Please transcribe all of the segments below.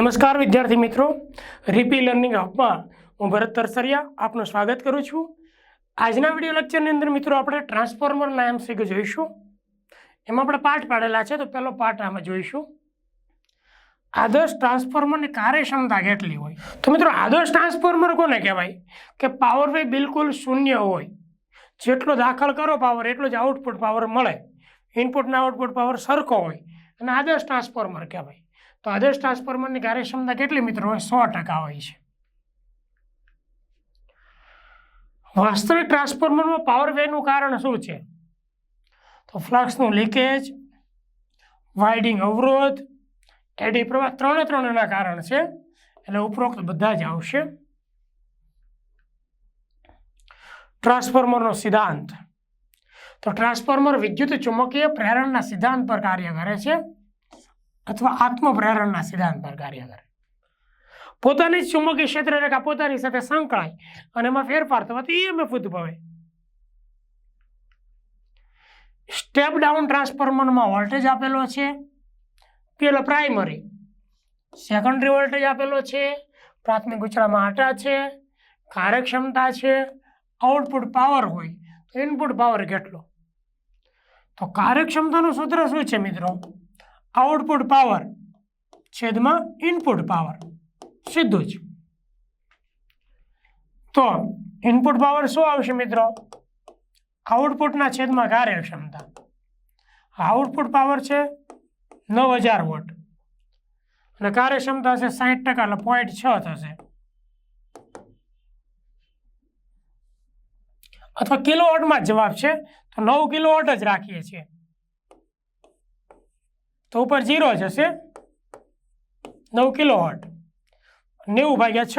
નમસ્કાર વિદ્યાર્થી મિત્રો. રીપી લર્નિંગ હબમાં હું ભરત તરસરિયા આપનું સ્વાગત કરું છું. આજના વીડિયો લેક્ચરની અંદર મિત્રો આપણે ટ્રાન્સફોર્મરના એમસીક્યુ જોઈશું. એમાં આપણે પાઠ પાડેલા છે, તો પહેલો પાઠ આમાં જોઈશું. આદર્શ ટ્રાન્સફોર્મરની કાર્યક્ષમતા કેટલી હોય? તો મિત્રો આદર્શ ટ્રાન્સફોર્મર કોને કહેવાય? કે પાવર વે બિલકુલ શૂન્ય હોય. જેટલો દાખલ કરો પાવર એટલો જ આઉટપુટ પાવર મળે. ઇનપુટના આઉટપુટ પાવર સરખો હોય. અને આદર્શ ટ્રાન્સફોર્મર કહેવાય. તો આદર્શ ટ્રાન્સફોર્મરની કાર્યક્ષમતા કેટલી મિત્રો? સો ટકા હોય છે. વાસ્તવિક ટ્રાન્સફોર્મરમાં પાવર વેનું કારણ શું છે? તો ફ્લક્સનું લીકેજ વાઇડિંગ અવરોધ એડી પ્રવાહ ત્રણે ત્રણેના કારણ છે. એટલે ઉપરોક્ત બધા જ આવશે. ટ્રાન્સફોર્મરનો સિદ્ધાંત. તો ટ્રાન્સફોર્મર વિદ્યુત ચુંબકીય પ્રેરણના સિદ્ધાંત પર કાર્ય કરે છે. અથવા આત્મપ્રેરણના સિદ્ધાંત પર કાર્ય કરે. પોતાની જ ચુંબકીય ક્ષેત્ર રેખા પોતાની સાથે સંકળાય અને એમાં ફેરફાર થવાથી ઈએમએફ ઉદ્ભવે સ્ટેપ ડાઉન ટ્રાન્સફોર્મરમાં વોલ્ટેજ આપેલો છે. પેલો પ્રાઇમરી સેકન્ડરી વોલ્ટેજ આપેલો છે. પ્રાથમિક ઉછળામાં આટા છે. કાર્યક્ષમતા છે. આઉટપુટ પાવર હોય તો ઇનપુટ પાવર કેટલો? તો કાર્યક્ષમતાનું સૂત્ર શું છે મિત્રો? આઉટપુટ પાવર છેદમાં ઇનપુટ પાવર. સીધું જ. તો ઇનપુટ પાવર શું આવશે મિત્રો? આઉટપુટના છેદમાં કાર્યક્ષમતા આઉટપુટ પાવર છે નવ હજાર વોટ. અને કાર્યક્ષમતા છે સાઠ ટકા, એટલે પોઈન્ટ છ થશે. અથવા કિલો વોટમાં જ જવાબ છે. તો નવ કિલો વોટ જ રાખીએ છીએ. તો ઉપર જીરો જશે નવ કિલો વોટ નેવું ભાગ્યા છ,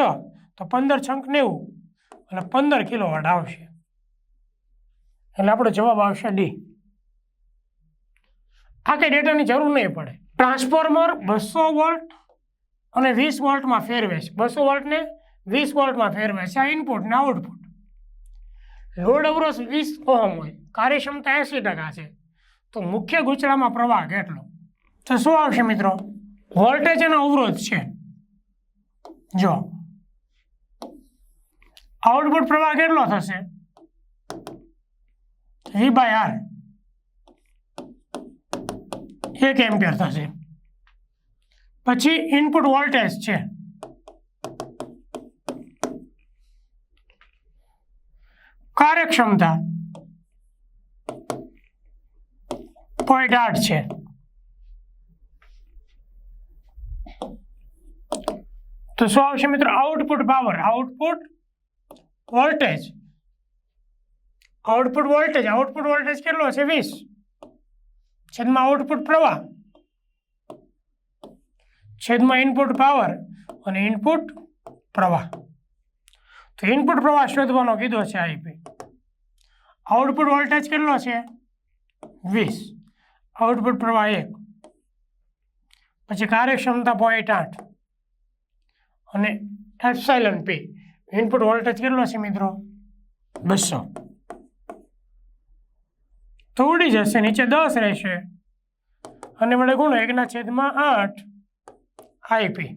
તો પંદર છંક નેવું, અને પંદર કિલો વોટ આવશે. એટલે આપણો જવાબ આવશે ડી આ કંઈ ડેટાની જરૂર નહીં પડે. ટ્રાન્સફોર્મર બસો વોલ્ટ અને વીસ વોલ્ટમાં ફેરવે છે બસો વોલ્ટને વીસ વોલ્ટમાં ફેરવે છે આ ઇનપુટ ને આઉટપુટ લોડ અવરોધ વીસ ઓહમ હોય. કાર્યક્ષમતા એંસી ટકા છે. તો મુખ્ય ગુચરામાં પ્રવાહ કેટલો? તો શું આવશે મિત્રો? વોલ્ટેજ અને અવરોધ છે. જો. આઉટપુટ પ્રવાહ કેટલો થશે? વી બાય આર એક એમ્પિયર થશે. પછી ઇનપુટ વોલ્ટેજ છે. કાર્યક્ષમતા પોઈન્ટ આઠ છે. તો શું આવશે મિત્રો output power output voltage output voltage output voltage કેટલો છે? વીસ. છેદમાં આઉટપુટ પ્રવાહ. છેદમાં ઇનપુટ પાવર અને ઇનપુટ પ્રવાહ. તો ઇનપુટ પ્રવાહ શોધવાનો કીધો છે આઈપી આઉટપુટ વોલ્ટેજ કેટલો છે? વીસ. આઉટપુટ પ્રવાહ એક. પછી કાર્યક્ષમતા પોઈન્ટ આઠ. અને એપ્સાઇલન પી ઇનપુટ વોલ્ટેજ કેટલો છે મિત્રો? બસો. તો ઉડી જશે, નીચે દસ રહેશે. અને વડે ગુણો, એકના છેદમાં આઠ આઈપી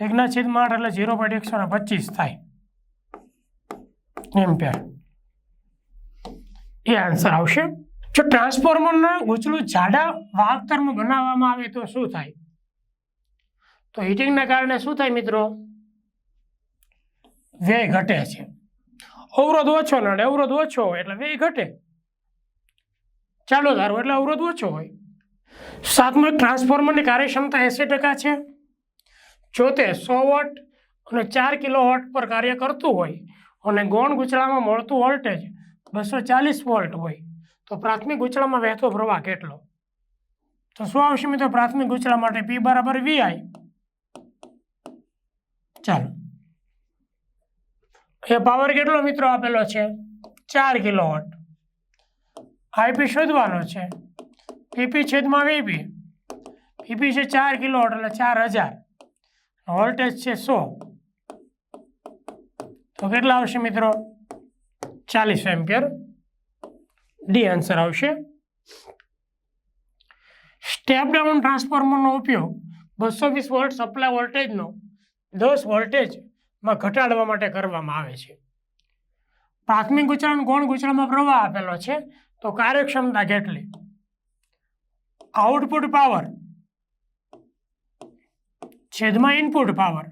એકના છેદમાં આઠ એટલે ઝીરો પોઈન્ટ એકસો ને પચીસ થાય. એમ્પિયર એ આન્સર આવશે. જો ટ્રાન્સફોર્મરના ગૂંચળું જાડા વાહકતરમાં બનાવવામાં આવે તો શું થાય? તો હીટિંગના કારણે શું થાય મિત્રો? વ્યય ઘટે છે. અવરોધ ઓછો નડે અવરોધ ઓછો હોય એટલે વ્યય ઘટે. ચાલો ધારો એટલે અવરોધ ઓછો હોય. સાતમું ટ્રાન્સફોર્મરની કાર્યક્ષમતા એંસી ટકા છે. જો તે સો વોટ અને ચાર કિલો વોટ પર કાર્ય કરતું હોય અને ગૌણ ગૂંચળામાં મળતું વોલ્ટેજ બસો ચાલીસ વોલ્ટ હોય, તો પ્રાથમિક ગૂંચળામાં વહેતો પ્રવાહ કેટલો? તો શું આવશે મિત્રો? પ્રાથમિક ગૂંચળા માટે પી બરાબર વીઆઈ ચાલો. એ પાવર કેટલો મિત્રો આપેલો છે? ચાર કિલો વોટ આઈપી શોધવાનો છે. પીપી છેદમાં વીપી પીપી છે ચાર કિલો વોટ એટલે ચાર હજાર. વોલ્ટેજ છે સો. તો કેટલા આવશે મિત્રો? ચાલીસ એમ્પિયર. ડી આન્સર આવશે. સ્ટેપ ડાઉન ટ્રાન્સફોર્મરનો ઉપયોગ બસો વીસ વોલ્ટ સપ્લાય વોલ્ટેજનો દસ વોલ્ટેજમાં ઘટાડવા માટે કરવામાં આવે છે. પ્રાથમિક ગૂંચળાનો ગૌણ ગૂંચળામાં પ્રવાહ આપેલો છે, તો કાર્યક્ષમતા કેટલી? આઉટપુટ પાવર છેદમાં ઇનપુટ પાવર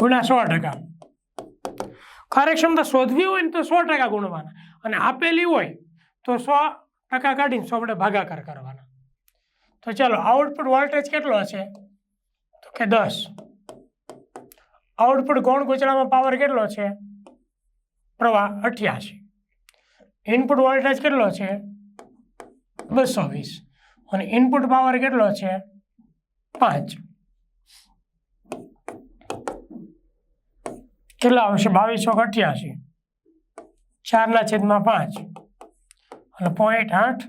ગુણ્યા સો ટકા. કાર્યક્ષમતા શોધવી હોય ને તો સો ટકા ગુણવાના. અને આપેલી હોય તો સો ટકા કાઢીને સો વડે ભાગાકાર કરવાના. તો ચાલો, આઉટપુટ વોલ્ટેજ કેટલો છે કે દસ? આઉટપુટ ગૌણ ગૂંચળામાં પાવર કેટલો છે? પ્રવાહ અઠ્યાસી. ઇનપુટ વોલ્ટેજ કેટલો છે? બસો વીસ. અને ઇનપુટ પાવર કેટલો છે? પાંચ. કેટલા આવશે? બાવીસો અઠ્યાસી. ચારના છેદમાં પાંચ. અને પોઈન્ટ આઠ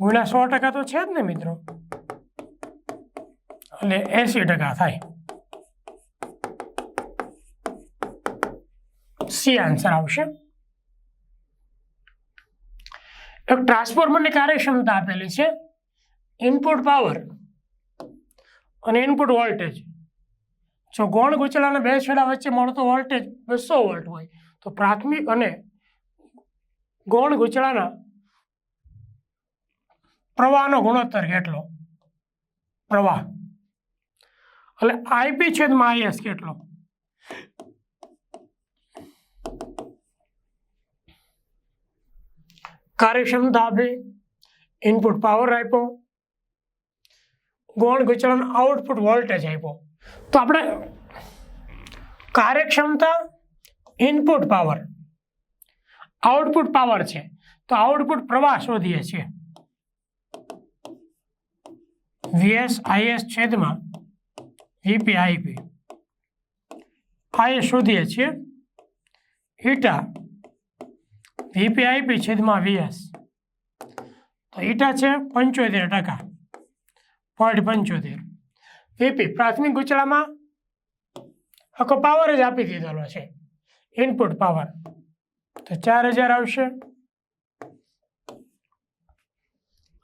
ગુણ્યા સો ટકા તો છે જ ને મિત્રો. એટલે એંસી ટકા થાય. સી આન્સર આવશે. એક ટ્રાન્સફોર્મરની કાર્યક્ષમતા આપેલી છે. ઇનપુટ પાવર અને ઇનપુટ વોલ્ટેજ. જો ગોળ ગૂંચળાના બે છેડા વચ્ચે મળતો વોલ્ટેજ બસો વોલ્ટ હોય, તો પ્રાથમિક અને ગોળ ગૂંચળાના પ્રવાહનો ગુણોત્તર કેટલો? પ્રવાહ. એટલે આઈપી છેદમાં આઈએસ કેટલો? કાર્યક્ષમતા આપી ઇનપુટ પાવર આપ્યો, ગૌણ ગૂંચળાનો આઉટપુટ વોલ્ટેજ આપ્યો. તો આપણે કાર્યક્ષમતા ઇનપુટ પાવર આઉટપુટ પાવર છે. તો આઉટપુટ પ્રવાહ શોધીએ છીએ. વીએસ આઈએસ છેદમાં વીપી આઈપી. એ શોધીએ છીએ. ઈટા વીપી આઈપી છેદમાં વીએસ. તો ઈટા છે પંચોતેર ટકા. પોઈન્ટ પંચોતેર. વીપી પ્રાથમિક ગૂંચળામાં આખો પાવર જ આપી દીધેલો છે. ઇનપુટ પાવર તો ચાર હજાર આવશે.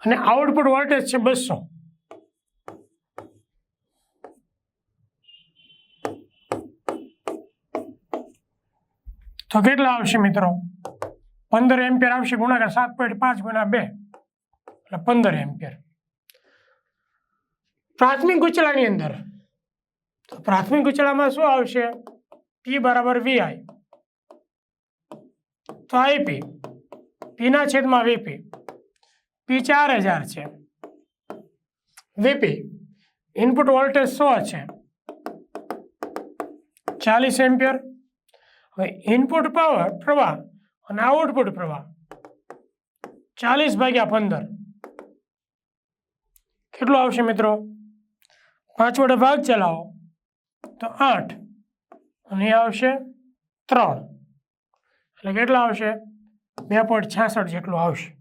અને આઉટપુટ વોલ્ટેજ છે બસો. તો કેટલા આવશે મિત્રો? પંદર એમ્પિયર આવશે ગુણાકાર સાત પોઈન્ટ પાંચ ગુણ્યા બે. એટલે પંદર એમ્પિયર. પ્રાથમિક ઉચલાની અંદર. તો પ્રાથમિક ઉચલામાં શું આવશે? પી બરાબર વીઆઈ તો આઈપી પીના છેદમાં વીપી પી ચાર હજાર છે. વીપી ઇનપુટ વોલ્ટેજ સો છે. ચાલીસ એમ્પિયર. હવે ઇનપુટ પાવર પ્રવાહ અને આઉટપુટ પ્રવાહ. ચાલીસ ભાગ્યા પંદર. કેટલું આવશે મિત્રો? પાંચ વડે ભાગ ચલાવો. તો આઠ. અને આવશે ત્રણ. એટલે કેટલા આવશે? બે પોઈન્ટ છાસઠ જેટલું આવશે.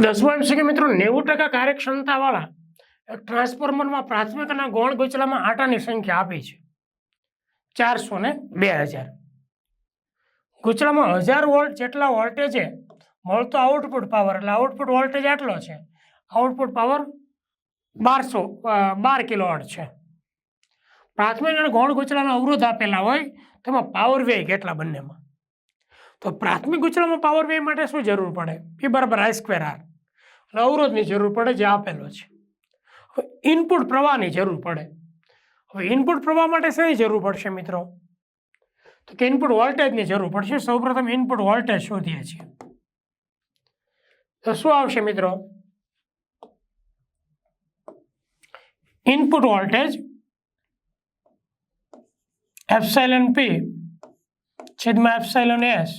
દસમા એમ છે કે મિત્રો નેવું ટકા કાર્યક્ષમતાવાળા ટ્રાન્સફોર્મરમાં પ્રાથમિક અને ગૌણ ગોચલામાં આટાની સંખ્યા આપી છે. ચારસો ને બે હજાર. ગોચલામાં હજાર વોલ્ટ જેટલા વોલ્ટેજે મળતો આઉટપુટ પાવર એટલે આઉટપુટ વોલ્ટેજ આટલો છે. આઉટપુટ પાવર બારસો બાર કિલોવોટ છે. પ્રાથમિક અને ગૌણ ગોચલાના અવરોધ આપેલા હોય, તેમાં પાવર વ્યય કેટલા બંનેમાં. તો પ્રાથમિક ગોચલામાં પાવર વ્યય માટે શું જરૂર પડે? પી બરાબર આઈ સ્ક્વેર આર એટલે અવરોધની જરૂર પડે જે આપેલો છે. હવે ઇનપુટ પ્રવાહની જરૂર પડે. હવે ઇનપુટ પ્રવાહ માટે શેની જરૂર પડશે મિત્રો? તો કે ઇનપુટ વોલ્ટેજની જરૂર પડશે. સૌપ્રથમ ઇનપુટ વોલ્ટેજ શોધીએ છીએ. તો શું આવશે મિત્રો? ઇનપુટ વોલ્ટેજ એપ્સાઇલન પી છેદમાં એપ્સાઇલન એસ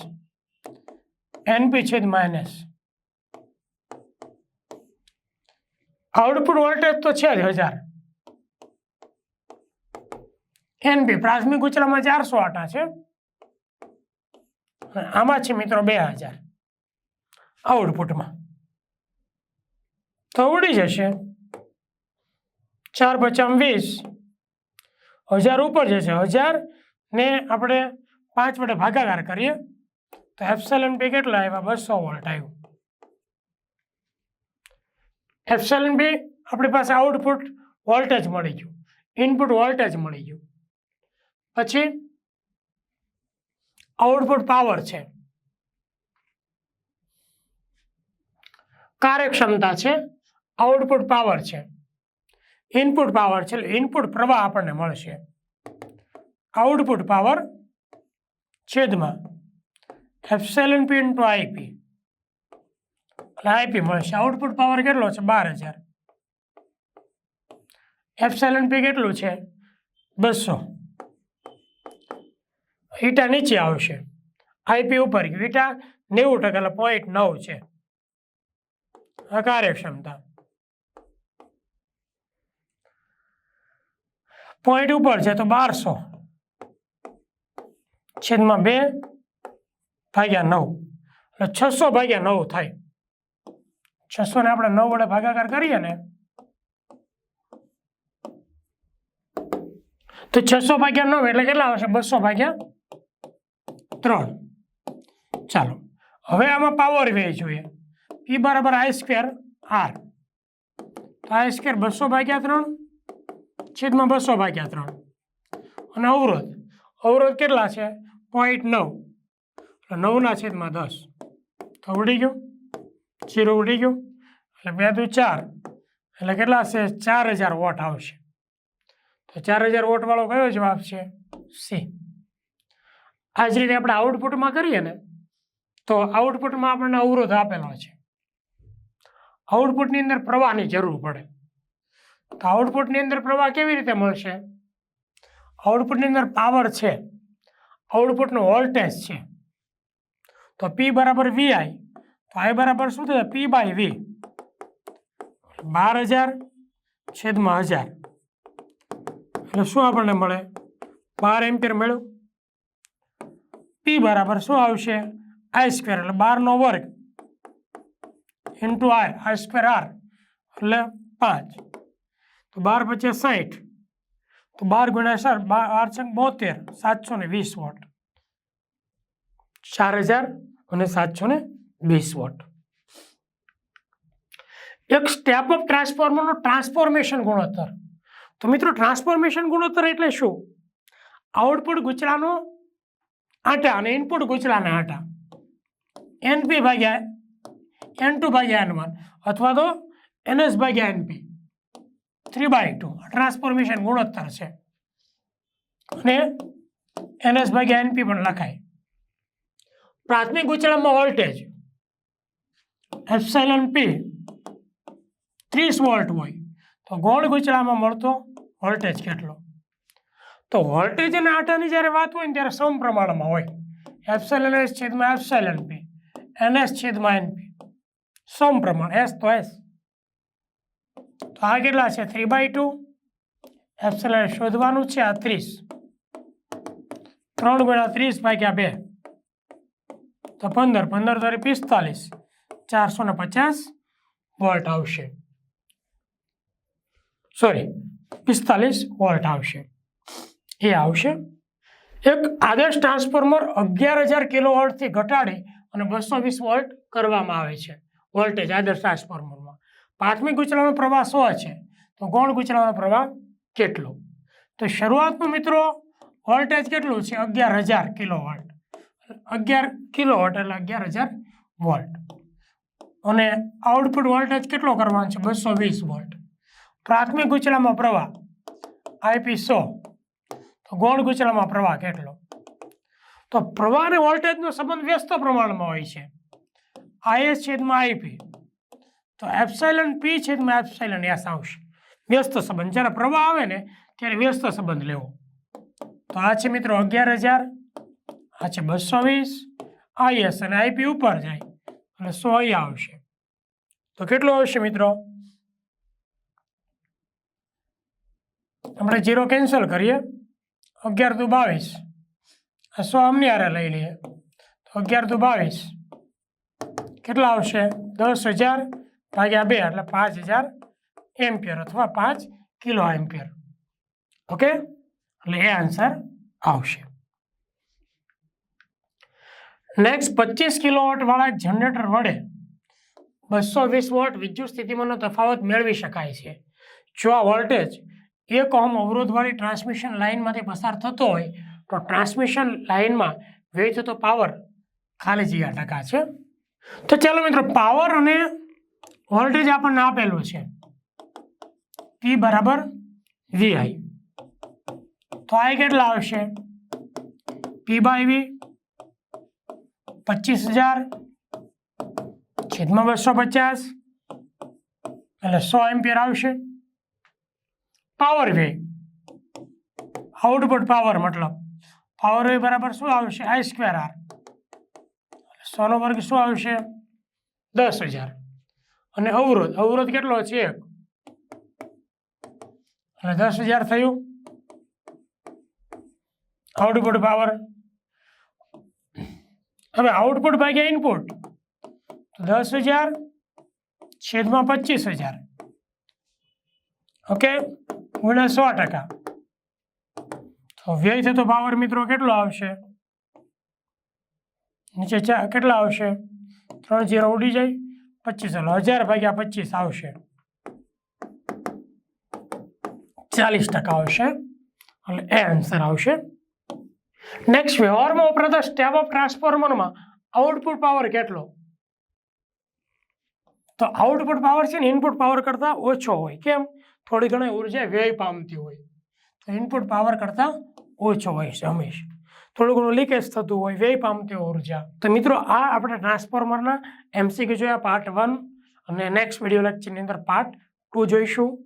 એનપી છેદમાં એનએસ આઉટપુટ વોલ્ટેજ તો છે જ હજાર. એનપી પ્રાથમિક ઉચલામાં ચારસો આટા છે. આમાં છે મિત્રો બે હજાર. આઉટપુટમાં તો ઉડી જશે. ચાર પચામ વીસ. હજાર ઉપર જશે. હજાર ને આપણે પાંચ વડે ભાગાકાર કરીએ. તો એપ્સેલન પી કેટલા આવ્યા? બસો વોલ્ટ આવ્યું. એપ્સેલન બી આપણી પાસે આઉટપુટ વોલ્ટેજ મળી ગયું. ઇનપુટ વોલ્ટેજ મળી ગયું. પછી આઉટપુટ પાવર છે. કાર્યક્ષમતા છે. આઉટપુટ પાવર છે. ઇનપુટ પાવર છે ઇનપુટ પ્રવાહ આપણને મળશે. આઉટપુટ પાવર છેદમાં એફસેલન પી ઇન્ટુ આઈપી એટલે આઈપી મળશે. આઉટપુટ પાવર કેટલો છે? બાર હજાર. એપ્સેલન પી કેટલું છે? બસો. ઈટા નીચે આવશે. આઈપી ઉપર ગયું. ઈટા નેવું ટકા પોઈન્ટ નવ છે. કાર્યક્ષમતા. પોઈન્ટ ઉપર છે તો બારસો. છેદમાં બે ભાગ્યા નવ. એટલે છસો ભાગ્યા નવ થાય. છસો ને આપણે નવ વડે ભાગાકાર કરીએ ને, તો છસો ભાગ્યા નવ એટલે કેટલા આવશે? બસો ભાગ્યા ત્રણ. ચાલો, હવે આમાં પાવર વે જોઈએ. પી બરાબર આઈ સ્ક્વેર આર તો આઈ સ્ક્વેર બસો ભાગ્યા ત્રણ, છેદમાં બસો ભાગ્યા ત્રણ. અને અવરોધ અવરોધ કેટલા છે? પોઈન્ટ નવ. નવના છેદમાં દસ. તો ઉડી ગયું. જીરો ઉડી ગયું. એટલે બે દુ ચાર. એટલે કેટલા હશે? ચાર હજાર વોટ આવશે. તો ચાર હજાર વોટવાળો કયો જવાબ છે? સી આ જ રીતે આપણે આઉટપુટમાં કરીએ ને, તો આઉટપુટમાં આપણને અવરોધ આપેલો છે. આઉટપુટની અંદર પ્રવાહની જરૂર પડે. તો આઉટપુટની અંદર પ્રવાહ કેવી રીતે મળશે? આઉટપુટની અંદર પાવર છે. આઉટપુટનો વોલ્ટેજ છે. તો પી બરાબર વીઆઈ તો આઈ બરાબર શું થશે પી બાય વી બાર હજાર છેદમાં હજાર. એટલે શું આપણને મળે? બાર એમ્પિયર મળ્યું. પી બરાબર શું આવશે? આઈ સ્ક્વેર એટલે બારનો વર્ગ into I I square R એટલે પાંચ. તો બાર પચીસ સાઠ તો બાર ગુણ્યા ચાર. બાર છે બોતેર. સાતસો ને વીસ વોટ. ચાર હજાર અને સાતસો ને વીસ વોટ. એક સ્ટેપ અપ ટ્રાન્સફોર્મરનો ટ્રાન્સફોર્મેશન ગુણોત્તર. તો મિત્રો ટ્રાન્સફોર્મેશન ગુણોત્તર એટલે શું? આઉટપુટ ગુચરાનો આટા અને ઇનપુટ ગુચરાના આટા. એનપી ભાગ્યા એન ટુ ભાગ્યા એન વન અથવા તો એનએસ ભાગ્યા NP three by two transformation ગુણોત્તર છે. અને એનએસ ભાગ્યા એનપી પણ લખાય. પ્રાથમિક ગુચળામાં વોલ્ટેજ એપ્સાઇલન પી ત્રીસ વોલ્ટ હોય તો ગોળ ગુચળામાં મળતો વોલ્ટેજ કેટલો તો વોલ્ટેજ અને આટાની જ્યારે વાત હોય ને ત્યારે સમપ્રમાણમાં હોય એપ્સાઇલન એસ છેદમાં એપ્સાઇલન પી એનએસ છેદમાં એનપી સમપ્રમાણ એસ તો એસ તો આ કેટલા છે થ્રી બાય ટુ એપ્સેલન શોધવાનું છે આ ત્રીસ ત્રણ ગુણ્યા ત્રીસ ભાગ્યા બે તો પંદર પંદર તારી પિસ્તાલીસ ચારસો ને પચાસ વોલ્ટ આવશે. સોરી પિસ્તાલીસ વોલ્ટ આવશે. એ આવશે. એક આદર્શ ટ્રાન્સફોર્મર અગિયાર હજાર કિલો વોલ્ટથી ઘટાડી અને બસો વીસ વોલ્ટ કરવામાં આવે છે. વોલ્ટેજ આદર્શ ટ્રાન્સફોર્મરમાં. પ્રાથમિક ગુચલાનો પ્રવાહ સો છે તો ગૌણ ગુચલાનો પ્રવાહ કેટલો? તો શરૂઆતનું મિત્રો, વોલ્ટેજ કેટલું છે? અગિયાર હજાર કિલો વોલ્ટ અગિયાર કિલો વોટ એટલે અગિયાર હજાર વોલ્ટ. અને આઉટપુટ વોલ્ટેજ કેટલો કરવાનો છે? બસો વીસ વોલ્ટ પ્રાથમિક ગુચલામાં પ્રવાહ આઈપી સો. તો ગોળ ગુચલામાં પ્રવાહ કેટલો? તો પ્રવાહ અને વોલ્ટેજનો સંબંધ વ્યસ્ત પ્રમાણમાં હોય છે. આઈએસ છેદમાં આઈપી તો એપ્સાઇલન પી છેદમાં એપ્સાઇલન એસ આવશે. વ્યસ્ત સંબંધ. જ્યારે પ્રવાહ આવે ને, ત્યારે વ્યસ્ત સંબંધ લેવો. તો આ છે મિત્રો અગિયાર હજાર. આ છે બસો વીસ. આઈએસ અને આઈપી ઉપર જાય. અને સો અહીંયા આવશે? તો કેટલું આવશે મિત્રો? આપણે જીરો કેન્સલ કરીએ. અગિયાર દુ બાવીસ. સો અમની હારે લઈ લઈએ. તો અગિયાર દુ બાવીસ. કેટલા આવશે? દસ હજાર ભાગ્યા બે, એટલે પાંચ હજાર એમ્પિયર અથવા પાંચ કિલો એમ્પિયર. ઓકે? એટલે એ આન્સર આવશે. નેક્સ્ટ પચીસ કિલોવોટ વાળા જનરેટર વડે બસો વીસ વોટ વિદ્યુત સ્થિતિમાનનો તફાવત મેળવી શકાય છે. જો આ વોલ્ટેજ એક ઓહમ અવરોધવાળી ટ્રાન્સમિશન લાઇનમાંથી પસાર થતો હોય, તો ટ્રાન્સમિશન લાઇનમાં વ્યય થતો પાવર ખાલી જગ્યા ટકા છે. તો ચાલો મિત્રો પાવર અને વોલ્ટેજ આપણને આપેલું છે. પી બરાબર વીઆઈ તો આ કેટલા આવશે? પી બાય વી પચીસ હજાર, છેદમાં બસો પચાસ, એટલે સો એમ્પિયર આવશે. પાવર વે આઉટપુટ પાવર મતલબ પાવર વે બરાબર શું આવશે? આઈ સ્ક્વેર આર સોનો વર્ગ શું આવશે? દસ હજાર. અને અવરોધ અવરોધ કેટલો છે? એક. એટલે દસ હજાર થયું. આઉટપુટ પાવર હવે આઉટપુટ ભાગ્યા ઇનપુટ દસ હજાર છેદમાં પચીસ હજાર. ઓકે ગુણ્યા સો ટકા. તો વ્યય થતો પાવર મિત્રો કેટલો આવશે? નીચે કેટલા આવશે? ત્રણ જીરો ઉડી જાય. પચીસ એટલે હજાર ભાગ્યા પચીસ આવશે. ચાલીસ ટકા આવશે. એટલે એ આન્સર આવશે. નેક્સ્ટ વ્યવહારમાં વપરાતા સ્ટેપ ઓફ ટ્રાન્સફોર્મરમાં આઉટપુટ પાવર કેટલો? તો આઉટપુટ પાવર છે ને ઇનપુટ પાવર કરતાં ઓછો હોય. કેમ? થોડી ઘણી ઊર્જા વ્યય પામતી હોય. તો ઇનપુટ પાવર કરતાં ઓછો હોય છે હંમેશા. થોડું ઘણું લીકેજ થતું હોય, વ્યય પામતી હોય ઊર્જા. તો મિત્રો, આ આપણે ટ્રાન્સફોર્મરના એમસીક્યુ જોયા પાર્ટ વન અને નેક્સ્ટ વીડિયો લેક્ચરની અંદર પાર્ટ ટુ જોઈશું.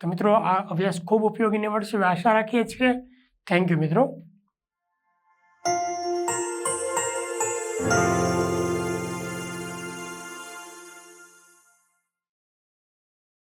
તો મિત્રો, આ અભ્યાસ ખૂબ ઉપયોગી નીવડશે. આશા રાખીએ છીએ. થેન્ક યુ મિત્રો.